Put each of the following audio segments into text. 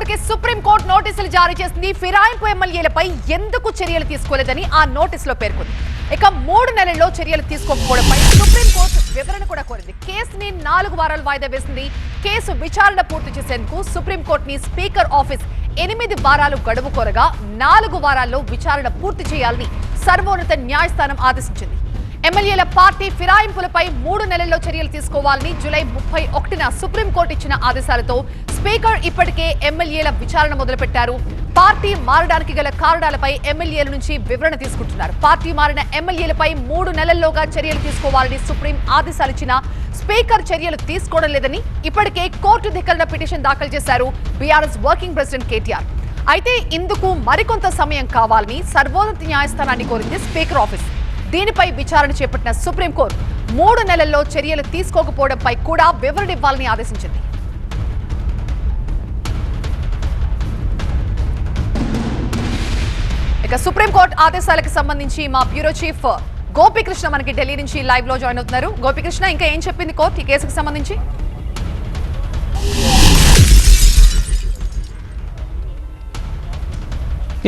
స్పీకర్కి supreme court నోటీసులు జారీ చేసింది. ఫిరాయింపు ఎమ్మెల్యేలపై ఎందుకు చర్యలు తీసుకోలేదని ఆ నోటీసులో పేర్కొంది. ఇక మూడు నెలల్లో చర్యలు తీసుకోకపోవడంపై సుప్రీంకోర్టు వివరణ కూడా కోరింది. కేసుని నాలుగు వారాలు వాయిదా వేసింది. కేసు విచారణ పూర్తి చేసేందుకు సుప్రీంకోర్టుని స్పీకర్ ఆఫీస్ ఎనిమిది వారాలు గడువు కోరగా నాలుగు వారాల్లో విచారణ పూర్తి చేయాలని సర్వోన్నత న్యాయస్థానం ఆదేశించింది. ఎమ్మెల్యేల పార్టీ ఫిరాయింపులపై మూడు నెలల్లో చర్యలు తీసుకోవాలని జూలై ముప్పై ఒకటిన సుప్రీంకోర్టు ఇచ్చిన ఆదేశాలతో స్పీకర్ ఇప్పటికే ఎమ్మెల్యేల విచారణ మొదలుపెట్టారు. పార్టీ మారడానికి గల కారణాలపై ఎమ్మెల్యేల నుంచి వివరణ తీసుకుంటున్నారు. పార్టీ మారిన ఎమ్మెల్యేలపై మూడు నెలల్లోగా చర్యలు తీసుకోవాలని సుప్రీం ఆదేశాలిచ్చినా స్పీకర్ చర్యలు తీసుకోవడం లేదని ఇప్పటికే కోర్టు ధిక్కరణ పిటిషన్ దాఖలు చేశారు బీఆర్ఎస్ వర్కింగ్ ప్రెసిడెంట్ కేటీఆర్. అయితే ఇందుకు మరికొంత సమయం కావాలని సర్వోన్నత న్యాయస్థానాన్ని కోరింది స్పీకర్ ఆఫీస్. దీనిపై విచారణ చేపట్టిన సుప్రీంకోర్టు మూడు నెలల్లో చర్యలు తీసుకోకపోవడంపై కూడా వివరణ ఇవ్వాలని ఆదేశించింది. ఇక సుప్రీంకోర్టు ఆదేశాలకు సంబంధించి మా బ్యూరో చీఫ్ గోపికృష్ణ మనకి ఢిల్లీ నుంచి లైవ్లో జాయిన్ అవుతున్నారు. గోపికృష్ణ ఇంకా ఏం చెప్పింది కోర్టు ఈ కేసుకు సంబంధించి?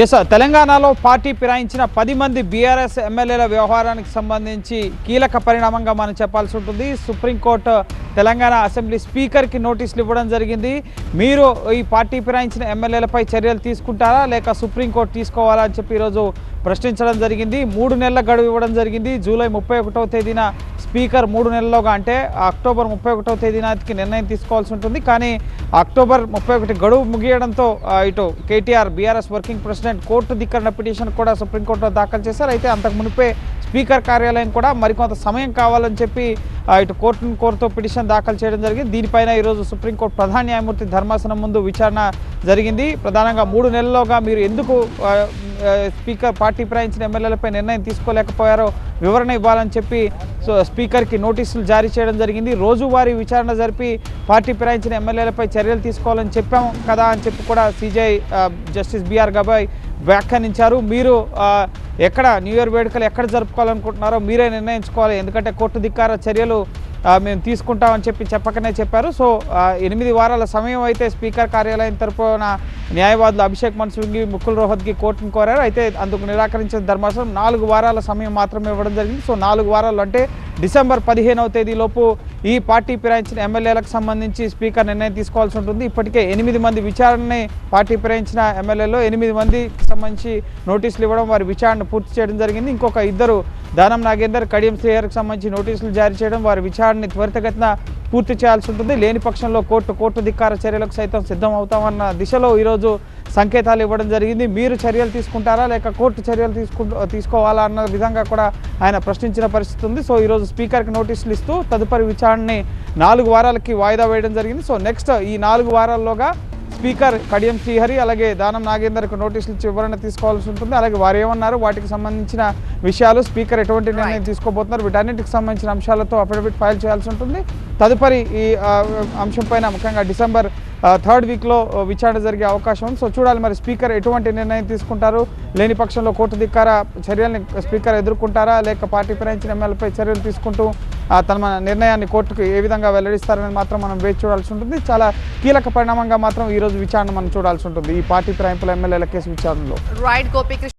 ఎస్ సార్ తెలంగాణలో పార్టీ ఫిరాయించిన పది మంది బీఆర్ఎస్ ఎమ్మెల్యేల వ్యవహారానికి సంబంధించి కీలక పరిణామంగా మనం చెప్పాల్సి ఉంటుంది. సుప్రీంకోర్టు తెలంగాణ అసెంబ్లీ స్పీకర్కి నోటీసులు ఇవ్వడం జరిగింది. మీరు ఈ పార్టీ ఫిరాయించిన ఎమ్మెల్యేలపై చర్యలు తీసుకుంటారా? లేక సుప్రీంకోర్టు తీసుకోవాలా అని చెప్పి ఈరోజు ప్రశ్నించడం జరిగింది. మూడు నెలల గడువు ఇవ్వడం జరిగింది. జూలై ముప్పై ఒకటవ తేదీన స్పీకర్ మూడు నెలల్లోగా అంటే అక్టోబర్ ముప్పై ఒకటవ తేదీనాటికి నిర్ణయం తీసుకోవాల్సి ఉంటుంది. కానీ అక్టోబర్ ముప్పై ఒకటి గడువు ముగియడంతో ఇటు KTR BRS working president court ధిక్కరణ petition కూడా సుప్రీంకోర్టులో దాఖలు చేశారు. అయితే అంతకు మునిపే స్పీకర్ కార్యాలయం కూడా మరికొంత సమయం కావాలని చెప్పి ఇటు కోర్టును కోర్టుతో పిటిషన్ దాఖలు చేయడం జరిగింది. దీనిపైన ఈరోజు సుప్రీంకోర్టు ప్రధాన న్యాయమూర్తి ధర్మాసనం ముందు విచారణ జరిగింది. ప్రధానంగా మూడు నెలల్లోగా మీరు ఎందుకు స్పీకర్ పార్టీ ప్రయాణించిన ఎమ్మెల్యేలపై నిర్ణయం తీసుకోలేకపోయారో వివరణ ఇవ్వాలని చెప్పి సో స్పీకర్కి నోటీసులు జారీ చేయడం జరిగింది. రోజువారీ విచారణ జరిపి పార్టీ ఫిరాయించిన ఎమ్మెల్యేలపై చర్యలు తీసుకోవాలని చెప్పాం కదా అని చెప్పి కూడా సీజీఐ జస్టిస్ బిఆర్ గబాయ్ వ్యాఖ్యానించారు. మీరు ఎక్కడ న్యూ ఇయర్ వేడుకలు ఎక్కడ జరుపుకోవాలనుకుంటున్నారో మీరే నిర్ణయించుకోవాలి. ఎందుకంటే కోర్టు ధిక్కార చర్యలు మేము తీసుకుంటామని చెప్పి చెప్పకనే చెప్పారు. సో ఎనిమిది వారాల సమయం అయితే స్పీకర్ కార్యాలయం తరపున న్యాయవాదులు అభిషేక్ మన్సుంగి ముకుల్ రోహత్కి కోర్టును కోరారు. అయితే అందుకు నిరాకరించిన ధర్మాసనం నాలుగు వారాల సమయం మాత్రమే ఇవ్వడం జరిగింది. సో నాలుగు వారాలు అంటే డిసెంబర్ పదిహేనవ తేదీలోపు ఈ పార్టీ ఫిరాయించిన ఎమ్మెల్యేలకు సంబంధించి స్పీకర్ నిర్ణయం తీసుకోవాల్సి ఉంటుంది. ఇప్పటికే ఎనిమిది మంది విచారణని పార్టీ ఫిరాయించిన ఎమ్మెల్యేలో ఎనిమిది మందికి సంబంధించి నోటీసులు ఇవ్వడం వారి విచారణ పూర్తి చేయడం జరిగింది. ఇంకొక ఇద్దరు దానం నాగేందర్ కడియం శ్రీహర్కి సంబంధించి నోటీసులు జారీ చేయడం వారి విచారణని త్వరితగతిన పూర్తి చేయాల్సి ఉంటుంది. లేని పక్షంలో కోర్టు కోర్టు ధిక్కార చర్యలకు సైతం సిద్ధం అవుతామన్న దిశలో ఈరోజు సంకేతాలు ఇవ్వడం జరిగింది. మీరు చర్యలు తీసుకుంటారా లేక కోర్టు చర్యలు తీసుకు తీసుకోవాలా అన్న విధంగా కూడా ఆయన ప్రశ్నించిన పరిస్థితి ఉంది. సో ఈరోజు స్పీకర్కి నోటీసులు ఇస్తూ తదుపరి విచారణని నాలుగు వారాలకి వాయిదా వేయడం జరిగింది. సో నెక్స్ట్ ఈ నాలుగు వారాల్లోగా స్పీకర్ కడియం శ్రీహరి అలాగే దానం నాగేందర్కు నోటీసులు ఇచ్చి వివరణ తీసుకోవాల్సి ఉంటుంది. అలాగే వారు ఏమన్నారు? వాటికి సంబంధించిన విషయాలు స్పీకర్ ఎటువంటి నిర్ణయం తీసుకోబోతున్నారు? వీటన్నిటికి సంబంధించిన అంశాలతో అఫిడవిట్ ఫైల్ చేయాల్సి ఉంటుంది. తదుపరి ఈ అంశం పైన ముఖ్యంగా డిసెంబర్ థర్డ్ వీక్లో విచారణ జరిగే అవకాశం ఉంది. సో చూడాలి మరి స్పీకర్ ఎటువంటి నిర్ణయం తీసుకుంటారు? లేని పక్షంలో కోర్టు ధిక్కార చర్యల్ని స్పీకర్ ఎదుర్కొంటారా? లేక పార్టీ ఫిరాయించిన ఎమ్మెల్యేపై చర్యలు తీసుకుంటూ తన మన నిర్ణయాన్ని కోర్టుకు ఏ విధంగా వెల్లడిస్తారనేది మాత్రం మనం వేచి చూడాల్సి ఉంటుంది. చాలా కీలక పరిణామంగా మాత్రం ఈ రోజు విచారణ మనం చూడాల్సి ఉంటుంది ఈ పార్టీ ఫిరాయింపుల ఎమ్మెల్యేల కేసు విచారణలో. రైట్ గోపికృష్ణ